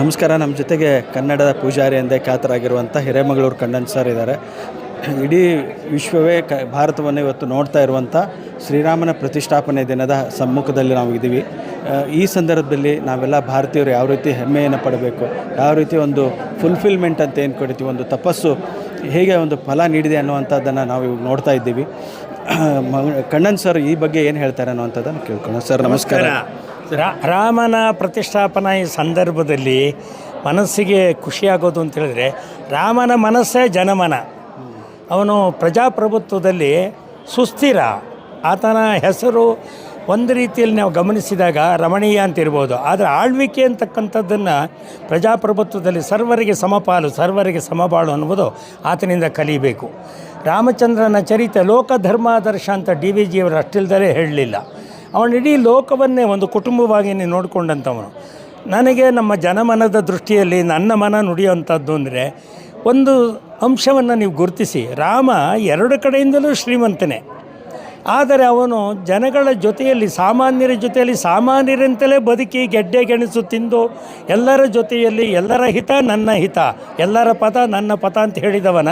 ನಮಸ್ಕಾರ. ನಮ್ಮ ಜೊತೆಗೆ ಕನ್ನಡದ ಪೂಜಾರಿ ಎಂದೇ ಖ್ಯಾತರಾಗಿರುವಂಥ ಹಿರೇಮಗಳೂರು ಕಣ್ಣನ್ ಸರ್ ಇದ್ದಾರೆ. ಇಡೀ ವಿಶ್ವವೇ ಕ, ಭಾರತವನ್ನು ಇವತ್ತು ನೋಡ್ತಾ ಇರುವಂಥ ಶ್ರೀರಾಮನ ಪ್ರತಿಷ್ಠಾಪನೆ ದಿನದ ಸಮ್ಮುಖದಲ್ಲಿ ನಾವು ಇದ್ದೀವಿ. ಈ ಸಂದರ್ಭದಲ್ಲಿ ನಾವೆಲ್ಲ ಭಾರತೀಯರು ಯಾವ ರೀತಿ ಹೆಮ್ಮೆಯನ್ನು ಪಡಬೇಕು, ಯಾವ ರೀತಿ ಒಂದು ಫುಲ್ಫಿಲ್ಮೆಂಟ್ ಅಂತ ಏನು ಕೊಡ್ತೀವಿ, ಒಂದು ತಪಸ್ಸು ಹೇಗೆ ಒಂದು ಫಲ ನೀಡಿದೆ ಅನ್ನುವಂಥದ್ದನ್ನು ನಾವು ಇವಾಗ ನೋಡ್ತಾ ಇದ್ದೀವಿ. ಕಣ್ಣನ್ ಸರ್ ಈ ಬಗ್ಗೆ ಏನು ಹೇಳ್ತಾರೆ ಅನ್ನುವಂಥದ್ದನ್ನು ಕೇಳ್ಕೊಳ್ಳೋಣ. ಸರ್ ನಮಸ್ಕಾರ. ರಾಮನ ಪ್ರತಿಷ್ಠಾಪನಾ ಈ ಸಂದರ್ಭದಲ್ಲಿ ಮನಸ್ಸಿಗೆ ಖುಷಿಯಾಗೋದು ಅಂತ ಹೇಳಿದ್ರೆ ರಾಮನ ಮನಸ್ಸೇ ಜನಮನ. ಅವನು ಪ್ರಜಾಪ್ರಭುತ್ವದಲ್ಲಿ ಸುಸ್ಥಿರ. ಆತನ ಹೆಸರು ಒಂದು ರೀತಿಯಲ್ಲಿ ನಾವು ಗಮನಿಸಿದಾಗ ರಮಣೀಯ ಅಂತ ಇರ್ಬೋದು. ಆದರೆ ಆಳ್ವಿಕೆ ಅಂತಕ್ಕಂಥದ್ದನ್ನು ಪ್ರಜಾಪ್ರಭುತ್ವದಲ್ಲಿ ಸರ್ವರಿಗೆ ಸಮಪಾಲು, ಸರ್ವರಿಗೆ ಸಮಬಾಳು ಅನ್ನುವುದು ಆತನಿಂದ ಕಲಿಬೇಕು. ರಾಮಚಂದ್ರನ ಚರಿತೆ ಲೋಕ ಧರ್ಮಾದರ್ಶ ಅಂತ ಡಿ ವಿ ಜಿಯವರು ಅಷ್ಟಿಲ್ದಲೇ ಹೇಳಲಿಲ್ಲ. ಅವನು ಇಡೀ ಲೋಕವನ್ನೇ ಒಂದು ಕುಟುಂಬವಾಗಿ ನೋಡಿಕೊಂಡಂಥವನು. ನನಗೆ ನಮ್ಮ ಜನಮನದ ದೃಷ್ಟಿಯಲ್ಲಿ ನನ್ನ ಮನ ನುಡಿಯುವಂಥದ್ದು ಅಂದರೆ ಒಂದು ಅಂಶವನ್ನು ನೀವು ಗುರುತಿಸಿ. ರಾಮ ಎರಡು ಕಡೆಯಿಂದಲೂ ಶ್ರೀಮಂತನೇ. ಆದರೆ ಅವನು ಜನಗಳ ಜೊತೆಯಲ್ಲಿ, ಸಾಮಾನ್ಯರ ಜೊತೆಯಲ್ಲಿ, ಸಾಮಾನ್ಯರಂತಲೇ ಬದುಕಿ ಗೆಡ್ಡೆ ಗೆಣಸು ತಿಂದು ಎಲ್ಲರ ಜೊತೆಯಲ್ಲಿ, ಎಲ್ಲರ ಹಿತ ನನ್ನ ಹಿತ, ಎಲ್ಲರ ಪದ ನನ್ನ ಪದ ಅಂತ ಹೇಳಿದವನ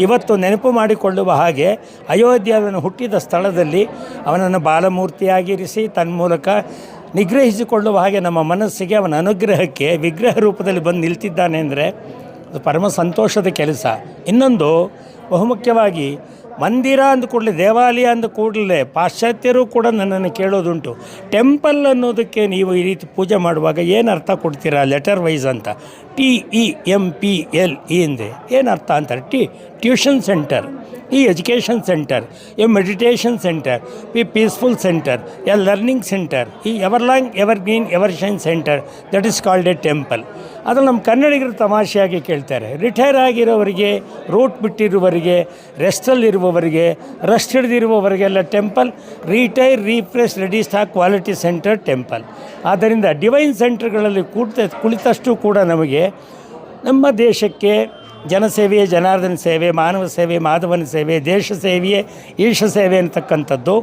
ಇವತ್ತು ನೆನಪು ಮಾಡಿಕೊಳ್ಳುವ ಹಾಗೆ ಅಯೋಧ್ಯೆಯನ್ನು ಹುಟ್ಟಿದ ಸ್ಥಳದಲ್ಲಿ ಅವನನ್ನು ಬಾಲಮೂರ್ತಿಯಾಗಿರಿಸಿ ತನ್ಮೂಲಕ ನಿಗ್ರಹಿಸಿಕೊಳ್ಳುವ ಹಾಗೆ ನಮ್ಮ ಮನಸ್ಸಿಗೆ ಅವನ ಅನುಗ್ರಹಕ್ಕೆ ವಿಗ್ರಹ ರೂಪದಲ್ಲಿ ಬಂದು ನಿಲ್ತಿದ್ದಾನೆ ಅಂದರೆ ಅದು ಪರಮ ಸಂತೋಷದ ಕೆಲಸ. ಇನ್ನೊಂದು ಬಹುಮುಖ್ಯವಾಗಿ ಮಂದಿರ ಅಂದ ಕೂಡಲೇ, ದೇವಾಲಯ ಅಂದ ಕೂಡಲೇ ಪಾಶ್ಚಾತ್ಯರು ಕೂಡ ನನ್ನನ್ನು ಕೇಳೋದುಂಟು. ಟೆಂಪಲ್ ಅನ್ನೋದಕ್ಕೆ ನೀವು ಈ ರೀತಿ ಪೂಜೆ ಮಾಡುವಾಗ ಏನು ಅರ್ಥ ಕೊಡ್ತೀರಾ ಲೆಟರ್ ವೈಸ್ ಅಂತ? T E M P L E ಎಂದೆ ಏನು ಅರ್ಥ ಅಂತಾರೆ? T, tuition centre. ಈ education centre a meditation centre, ಈ peaceful centre a learning centre, ಈ ever long ever green ever shine centre that is called a temple ಅದು ನಮ್ಮ ಕನ್ನಡಿಗರು ತಮಾಷೆಯಾಗಿ ಕೇಳ್ತಾರೆ. ರಿಟೈರ್ ಆಗಿರೋವರಿಗೆ ರೂಟ್ ಬಿಟ್ಟಿರುವವರಿಗೆ ರೆಸ್ಟಲ್ಲಿರುವವರಿಗೆ rest ಹಿಡಿದಿರುವವರಿಗೆಲ್ಲ temple retire refresh ready stock quality centre temple ಆದ್ದರಿಂದ ಡಿವೈನ್ ಸೆಂಟರ್ಗಳಲ್ಲಿ ಕೂಡ ಕುಳಿತಷ್ಟು ಕೂಡ ನಮಗೆ ನಮ್ಮ ದೇಶಕ್ಕೆ ಜನಸೇವೆಯೇ ಜನಾರ್ದನ ಸೇವೆ, ಮಾನವ ಸೇವೆ, ಮಾಧವನ ಸೇವೆ, ದೇಶ ಸೇವೆಯೇ, ಈಶ ಸೇವೆ ಅಂತಕ್ಕಂಥದ್ದು.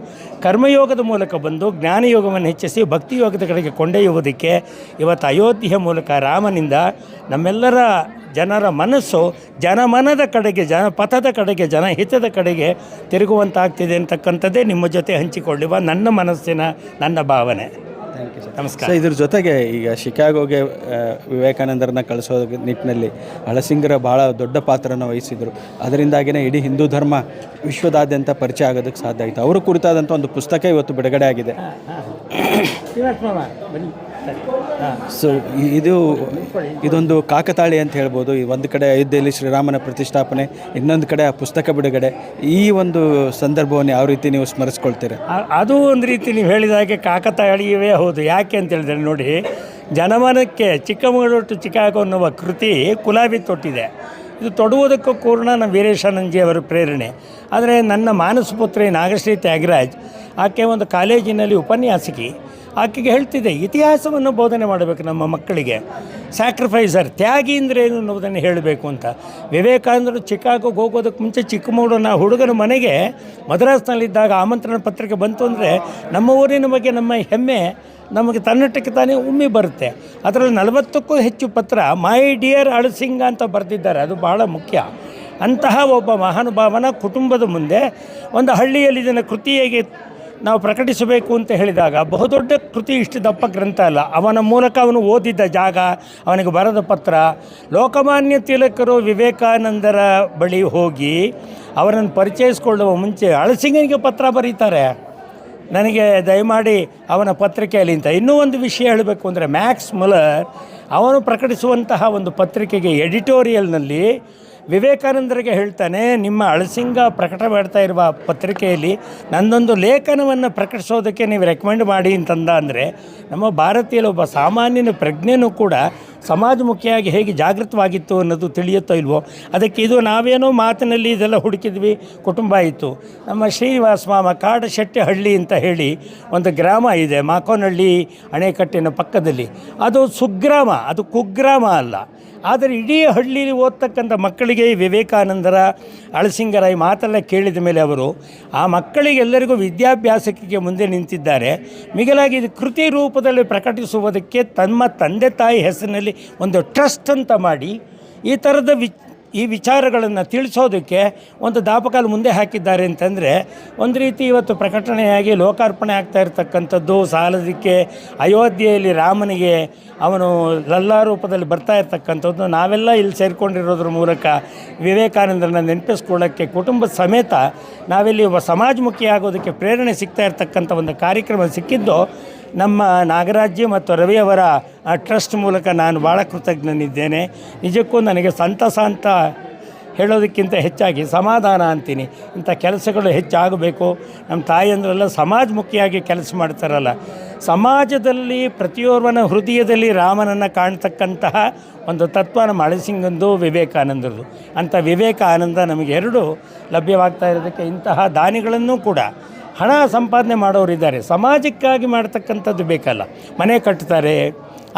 ಕರ್ಮಯೋಗದ ಮೂಲಕ ಬಂದು ಜ್ಞಾನಯೋಗವನ್ನು ಹೆಚ್ಚಿಸಿ ಭಕ್ತಿಯೋಗದ ಕಡೆಗೆ ಕೊಂಡೊಯ್ಯುವುದಕ್ಕೆ ಇವತ್ತು ಅಯೋಧ್ಯೆಯ ಮೂಲಕ ರಾಮನಿಂದ ನಮ್ಮೆಲ್ಲರ ಜನರ ಮನಸ್ಸು ಜನಮನದ ಕಡೆಗೆ, ಜನಪಥದ ಕಡೆಗೆ, ಜನಹಿತದ ಕಡೆಗೆ ತಿರುಗುವಂತಾಗ್ತಿದೆ ಅಂತಕ್ಕಂಥದ್ದೇ ನಿಮ್ಮ ಜೊತೆ ಹಂಚಿಕೊಳ್ಳುವ ನನ್ನ ಮನಸ್ಸಿನ ನನ್ನ ಭಾವನೆ. ನಮಸ್ಕಾರ. ಸೊ ಇದ್ರ ಜೊತೆಗೆ ಈಗ ಶಿಕಾಗೋಗೆ ವಿವೇಕಾನಂದರನ್ನ ಕಳಿಸೋ ನಿಟ್ಟಿನಲ್ಲಿ ಹಳಸಿಂಗರ ಭಾಳ ದೊಡ್ಡ ಪಾತ್ರನ ವಹಿಸಿದರು. ಅದರಿಂದಾಗಿನೇ ಇಡೀ ಹಿಂದೂ ಧರ್ಮ ವಿಶ್ವದಾದ್ಯಂತ ಪರಿಚಯ ಆಗೋದಕ್ಕೆ ಸಾಧ್ಯ ಆಯಿತು. ಅವರು ಕುರಿತಾದಂಥ ಒಂದು ಪುಸ್ತಕ ಇವತ್ತು ಬಿಡುಗಡೆ ಆಗಿದೆ. ಸೊ ಇದು ಇದೊಂದು ಕಾಕತಾಳಿ ಅಂತ ಹೇಳ್ಬೋದು. ಈ ಒಂದು ಕಡೆ ಅಯೋಧ್ಯೆಯಲ್ಲಿ ಶ್ರೀರಾಮನ ಪ್ರತಿಷ್ಠಾಪನೆ ಇನ್ನೊಂದು ಕಡೆ ಆ ಪುಸ್ತಕ ಬಿಡುಗಡೆ. ಈ ಒಂದು ಸಂದರ್ಭವನ್ನು ಯಾವ ರೀತಿ ನೀವು ಸ್ಮರಿಸ್ಕೊಳ್ತೀರಿ? ಅದು ಒಂದು ರೀತಿ ನೀವು ಹೇಳಿದ ಹಾಗೆ ಕಾಕತಾಳಿಯವೇ ಹೌದು. ಯಾಕೆ ಅಂತ ಹೇಳಿದ್ರೆ ನೋಡಿ ಜನಮನಕ್ಕೆ ಚಿಕ್ಕಮಗಳೂರು ಟು ಚಿಕಾಗೋ ಅನ್ನುವ ಕೃತಿ ಕುಲಾಬಿ ತೊಟ್ಟಿದೆ. ಇದು ತೊಡುವುದಕ್ಕೂ ಕೂರ್ಣ ನಮ್ಮ ವೀರೇಶಾನಂದಜಿ ಅವರ ಪ್ರೇರಣೆ. ಆದರೆ ನನ್ನ ಮಾನಸ ಪುತ್ರಿ ನಾಗಶ್ರೀ ತ್ಯಾಗರಾಜ್ ಆಕೆ ಒಂದು ಕಾಲೇಜಿನಲ್ಲಿ ಉಪನ್ಯಾಸಕಿ. ಆಕೆಗೆ ಹೇಳ್ತಿದ್ದೆ, ಇತಿಹಾಸವನ್ನು ಬೋಧನೆ ಮಾಡಬೇಕು ನಮ್ಮ ಮಕ್ಕಳಿಗೆ. ಸ್ಯಾಕ್ರಿಫೈಸರ್ ತ್ಯಾಗಿ ಅಂದರೆ ಏನು ಅನ್ನೋದನ್ನು ಹೇಳಬೇಕು ಅಂತ. ವಿವೇಕಾನಂದರು ಚಿಕಾಗೋಗೆ ಹೋಗೋದಕ್ಕೆ ಮುಂಚೆ ಚಿಕ್ಕಮಗಳೂರಿನ ಹುಡುಗನ ಮನೆಗೆ ಮದ್ರಾಸ್ನಲ್ಲಿದ್ದಾಗ ಆಮಂತ್ರಣ ಪತ್ರಿಕೆ ಬಂತು ಅಂದರೆ ನಮ್ಮ ಊರಿನ ಬಗ್ಗೆ ನಮ್ಮ ಹೆಮ್ಮೆ ನಮಗೆ ತನ್ನಟಕ್ಕೆ ತಾನೇ ಉಮ್ಮಿ ಬರುತ್ತೆ. ಅದರಲ್ಲಿ ನಲವತ್ತಕ್ಕೂ ಹೆಚ್ಚು ಪತ್ರ ಮೈ ಡಿಯರ್ ಅಳಸಿಂಗ ಅಂತ ಬರೆದಿದ್ದಾರೆ. ಅದು ಬಹಳ ಮುಖ್ಯ. ಅಂತಹ ಒಬ್ಬ ಮಹಾನುಭಾವನ ಕುಟುಂಬದ ಮುಂದೆ ಒಂದು ಹಳ್ಳಿಯಲ್ಲಿ ಇದನ್ನು ಕೃತಿ ಹೇಗೆ ನಾವು ಪ್ರಕಟಿಸಬೇಕು ಅಂತ ಹೇಳಿದಾಗ ಬಹುದೊಡ್ಡ ಕೃತಿ ಇಷ್ಟು ದಪ್ಪ ಗ್ರಂಥ ಅಲ್ಲ. ಅವನ ಮೂಲಕ ಅವನು ಓದಿದ್ದ ಜಾಗ, ಅವನಿಗೆ ಬರೆದ ಪತ್ರ. ಲೋಕಮಾನ್ಯ ತಿಲಕರು ವಿವೇಕಾನಂದರ ಬಳಿ ಹೋಗಿ ಅವರನ್ನು ಪರಿಚಯಿಸಿಕೊಳ್ಳುವ ಮುಂಚೆ ಅಳಸಿಂಗನಿಗೆ ಪತ್ರ ಬರೀತಾರೆ. ನನಗೆ ದಯಮಾಡಿ ಅವನ ಪತ್ರಿಕೆಯಲ್ಲಿ ಅಂತ. ಇನ್ನೂ ಒಂದು ವಿಷಯ ಹೇಳಬೇಕು ಅಂದರೆ ಮ್ಯಾಕ್ಸ್ ಮುಲರ್ ಅವನು ಪ್ರಕಟಿಸುವಂತಹ ಒಂದು ಪತ್ರಿಕೆಗೆ ಎಡಿಟೋರಿಯಲ್ನಲ್ಲಿ ವಿವೇಕಾನಂದರಿಗೆ ಹೇಳ್ತಾನೆ, ನಿಮ್ಮ ಅಳಸಿಂಗ ಪ್ರಕಟ ಮಾಡ್ತಾ ಇರುವ ಪತ್ರಿಕೆಯಲ್ಲಿ ನನ್ನೊಂದು ಲೇಖನವನ್ನು ಪ್ರಕಟಿಸೋದಕ್ಕೆ ನೀವು ರೆಕಮೆಂಡ್ ಮಾಡಿ ಅಂತಂದ ಅಂದರೆ, ನಮ್ಮ ಭಾರತೀಯಲ್ಲಿ ಒಬ್ಬ ಸಾಮಾನ್ಯನ ಪ್ರಜ್ಞೆನೂ ಕೂಡ ಸಮಾಜಮುಖಿಯಾಗಿ ಹೇಗೆ ಜಾಗೃತವಾಗಿತ್ತು ಅನ್ನೋದು ತಿಳಿಯುತ್ತೋ ಇಲ್ವೋ, ಅದಕ್ಕೆ ಇದು ನಾವೇನೋ ಮಾತಿನಲ್ಲಿ ಇದೆಲ್ಲ ಹುಡುಕಿದ್ವಿ, ಕುಟುಂಬ ಇತ್ತು ನಮ್ಮ ಶ್ರೀನಿವಾಸ ಮಾಮ ಕಾಡಶೆಟ್ಟಿಹಳ್ಳಿ ಅಂತ ಹೇಳಿ ಒಂದು ಗ್ರಾಮ ಇದೆ, ಮಾಕೋನಹಳ್ಳಿ ಅಣೆಕಟ್ಟಿನ ಪಕ್ಕದಲ್ಲಿ. ಅದು ಸುಗ್ರಾಮ, ಅದು ಕುಗ್ರಾಮ ಅಲ್ಲ. ಆದರೆ ಇಡೀ ಹಳ್ಳಿಯಲ್ಲಿ ಓದ್ತಕ್ಕಂಥ ಮಕ್ಕಳಿಗೆ ವಿವೇಕಾನಂದರ ಅಳಸಿಂಗರ ಮಾತೆಲ್ಲ ಕೇಳಿದ ಮೇಲೆ ಅವರು, ಆ ಮಕ್ಕಳಿಗೆಲ್ಲರಿಗೂ ವಿದ್ಯಾಭ್ಯಾಸಕ್ಕೆ ಮುಂದೆ ನಿಂತಿದ್ದಾರೆ. ಮಿಗಿಲಾಗಿ ಇದು ಕೃತಿ ರೂಪದಲ್ಲಿ ಪ್ರಕಟಿಸುವುದಕ್ಕೆ ತಮ್ಮ ತಂದೆ ತಾಯಿ ಹೆಸರಿನಲ್ಲಿ ಒಂದು ಟ್ರಸ್ಟ್ ಅಂತ ಮಾಡಿ ಈ ಥರದ ವಿ ಈ ವಿಚಾರಗಳನ್ನು ತಿಳಿಸೋದಕ್ಕೆ ಒಂದು ದಾಪಕಾಲು ಮುಂದೆ ಹಾಕಿದ್ದಾರೆ ಅಂತಂದರೆ ಒಂದು ರೀತಿ ಇವತ್ತು ಪ್ರಕಟಣೆಯಾಗಿ ಲೋಕಾರ್ಪಣೆ ಆಗ್ತಾ ಇರತಕ್ಕಂಥದ್ದು ಸಾಲದಕ್ಕೆ ಅಯೋಧ್ಯೆಯಲ್ಲಿ ರಾಮನಿಗೆ ಅವನು ಲಲ್ಲಾ ರೂಪದಲ್ಲಿ ಬರ್ತಾ ಇರ್ತಕ್ಕಂಥದ್ದು, ನಾವೆಲ್ಲ ಇಲ್ಲಿ ಸೇರಿಕೊಂಡಿರೋದ್ರ ಮೂಲಕ ವಿವೇಕಾನಂದರನ್ನ ನೆನಪಿಸ್ಕೊಳ್ಳೋಕ್ಕೆ ಕುಟುಂಬ ಸಮೇತ ನಾವಿಲ್ಲಿ ಒಬ್ಬ ಸಮಾಜಮುಖಿ ಆಗೋದಕ್ಕೆ ಪ್ರೇರಣೆ ಸಿಗ್ತಾ ಇರ್ತಕ್ಕಂಥ ಒಂದು ಕಾರ್ಯಕ್ರಮ ಸಿಕ್ಕಿದ್ದು ನಮ್ಮ ನಾಗರಾಜ್ಯ ಮತ್ತು ರವಿಯವರ ಟ್ರಸ್ಟ್ ಮೂಲಕ ನಾನು ಭಾಳ ಕೃತಜ್ಞನಿದ್ದೇನೆ. ನಿಜಕ್ಕೂ ನನಗೆ ಸಂತಸ ಅಂತ ಹೇಳೋದಕ್ಕಿಂತ ಹೆಚ್ಚಾಗಿ ಸಮಾಧಾನ ಅಂತೀನಿ. ಇಂಥ ಕೆಲಸಗಳು ಹೆಚ್ಚಾಗಬೇಕು. ನಮ್ಮ ತಾಯಿಯಂದ್ರೆಲ್ಲ ಸಮಾಜಮುಖಿಯಾಗಿ ಕೆಲಸ ಮಾಡ್ತಾರಲ್ಲ. ಸಮಾಜದಲ್ಲಿ ಪ್ರತಿಯೋರ್ವನ ಹೃದಯದಲ್ಲಿ ರಾಮನನ್ನು ಕಾಣ್ತಕ್ಕಂತಹ ಒಂದು ತತ್ವ ನಮ್ಮ ಅಳಸಿಂಗಂದು ವಿವೇಕಾನಂದರದು. ಅಂಥ ವಿವೇಕಾನಂದ ನಮಗೆ ಎರಡು ಲಭ್ಯವಾಗ್ತಾ ಇರೋದಕ್ಕೆ ಇಂತಹ ದಾನಿಗಳನ್ನು ಕೂಡ ಹಣ ಸಂಪಾದನೆ ಮಾಡೋರಿದ್ದಾರೆ. ಸಮಾಜಕ್ಕಾಗಿ ಮಾಡ್ತಕ್ಕಂಥದ್ದು ಬೇಕಲ್ಲ. ಮನೆ ಕಟ್ತಾರೆ,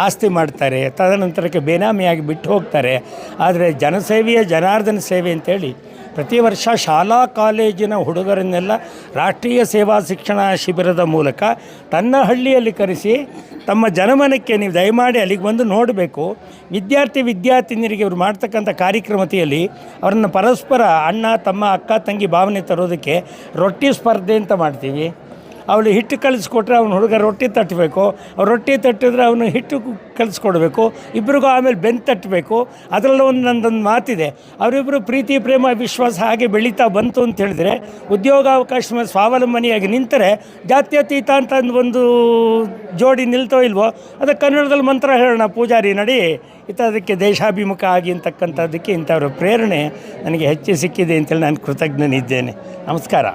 ಆಸ್ತಿ ಮಾಡ್ತಾರೆ, ತದನಂತರಕ್ಕೆ ಬೇನಾಮಿಯಾಗಿ ಬಿಟ್ಟು ಹೋಗ್ತಾರೆ. ಆದರೆ ಜನಸೇವೆಯ ಜನಾರ್ದನ ಸೇವೆ ಅಂತೇಳಿ ಪ್ರತಿ ವರ್ಷ ಶಾಲಾ ಕಾಲೇಜಿನ ಹುಡುಗರನ್ನೆಲ್ಲ ರಾಷ್ಟ್ರೀಯ ಸೇವಾ ಶಿಕ್ಷಣ ಶಿಬಿರದ ಮೂಲಕ ತನ್ನ ಹಳ್ಳಿಯಲ್ಲಿ ಕರೆಸಿ ತಮ್ಮ ಜನಮನಕ್ಕೆ ನೀವು ದಯಮಾಡಿ ಅಲ್ಲಿಗೆ ಬಂದು ನೋಡಬೇಕು. ವಿದ್ಯಾರ್ಥಿ ವಿದ್ಯಾರ್ಥಿನಿಯರಿಗೆ ಇವರು ಮಾಡ್ತಕ್ಕಂಥ ಕಾರ್ಯಕ್ರಮತೆಯಲ್ಲಿ ಅವರನ್ನು ಪರಸ್ಪರ ಅಣ್ಣ, ತಮ್ಮ, ಅಕ್ಕ, ತಂಗಿ ಭಾವನೆ ತರೋದಕ್ಕೆ ರೊಟ್ಟಿ ಸ್ಪರ್ಧೆ ಅಂತ ಮಾಡ್ತೀವಿ. ಅವಳು ಹಿಟ್ಟು ಕಲಿಸ್ಕೊಟ್ರೆ ಅವನು ಹುಡುಗ ರೊಟ್ಟಿ ತಟ್ಟಬೇಕು. ಅವ್ರು ರೊಟ್ಟಿ ತಟ್ಟಿದ್ರೆ ಅವನು ಹಿಟ್ಟು ಕಲಿಸ್ಕೊಡ್ಬೇಕು ಇಬ್ರಿಗೂ ಆಮೇಲೆ ಬೆನ್ ತಟ್ಟಬೇಕು. ಅದರಲ್ಲೂ ಒಂದು ನಂದೊಂದು ಮಾತಿದೆ. ಅವರಿಬ್ಬರು ಪ್ರೀತಿ, ಪ್ರೇಮ, ವಿಶ್ವಾಸ ಹಾಗೆ ಬೆಳೀತಾ ಬಂತು ಅಂತ ಹೇಳಿದರೆ ಉದ್ಯೋಗಾವಕಾಶ ಮೇಲೆ ಸ್ವಾವಲಂಬನೆಯಾಗಿ ನಿಂತರೆ ಜಾತ್ಯತೀತ ಅಂತ ಒಂದು ಜೋಡಿ ನಿಲ್ತೋ ಇಲ್ವೋ? ಅದಕ್ಕೆ ಕನ್ನಡದಲ್ಲಿ ಮಂತ್ರ ಹೇಳೋಣ, ಪೂಜಾರಿ ನಡಿ. ಇತ್ತ ಅದಕ್ಕೆ ದೇಶಾಭಿಮುಖ ಆಗಿ ಅಂತಕ್ಕಂಥದ್ದಕ್ಕೆ ಇಂಥವ್ರ ಪ್ರೇರಣೆ ನನಗೆ ಹೆಚ್ಚು ಸಿಕ್ಕಿದೆ ಅಂತೇಳಿ ನಾನು ಕೃತಜ್ಞನಿದ್ದೇನೆ. ನಮಸ್ಕಾರ.